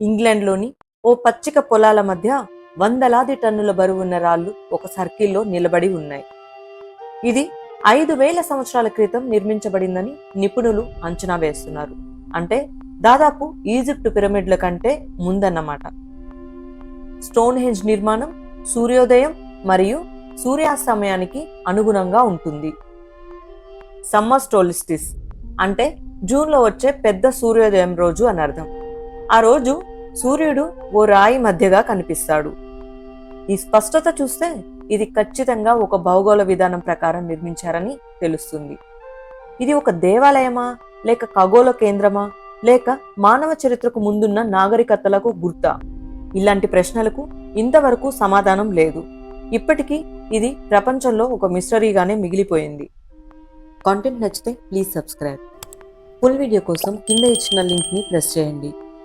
ఇంగ్లాండ్లోని ఓ పచ్చిక పొలాల మధ్య వందలాది టన్నుల బరువున్న రాళ్ళు ఒక సర్కిల్లో నిలబడి ఉన్నాయి. ఇది ఐదు వేల సంవత్సరాల క్రితం నిర్మించబడిందని నిపుణులు అంచనా వేస్తున్నారు. అంటే దాదాపు ఈజిప్ట్ పిరమిడ్ల కంటే ముందన్నమాట. స్టోన్ హెంజ్ నిర్మాణం సూర్యోదయం మరియు సూర్యాస్తమయానికి అనుగుణంగా ఉంటుంది. సమ్మర్ స్టోలిస్టిస్ అంటే జూన్లో వచ్చే పెద్ద సూర్యోదయం రోజు అని అర్థం. ఆ రోజు సూర్యుడు ఓ రాయి మధ్యగా కనిపిస్తాడు. ఈ స్పష్టత చూస్తే ఇది ఖచ్చితంగా ఒక భౌగోళ విధానం ప్రకారం నిర్మించారని తెలుస్తుంది. ఇది ఒక దేవాలయమా లేక ఖగోళ కేంద్రమా లేక మానవ చరిత్రకు ముందున్న నాగరికతలకు గుర్తా? ఇలాంటి ప్రశ్నలకు ఇంతవరకు సమాధానం లేదు. ఇప్పటికీ ఇది ప్రపంచంలో ఒక మిస్టరీగానే మిగిలిపోయింది. కాంటెంట్ నచ్చితే ప్లీజ్ సబ్స్క్రైబ్. ఫుల్ వీడియో కోసం కింద ఇచ్చిన లింక్ని ప్రెస్ చేయండి.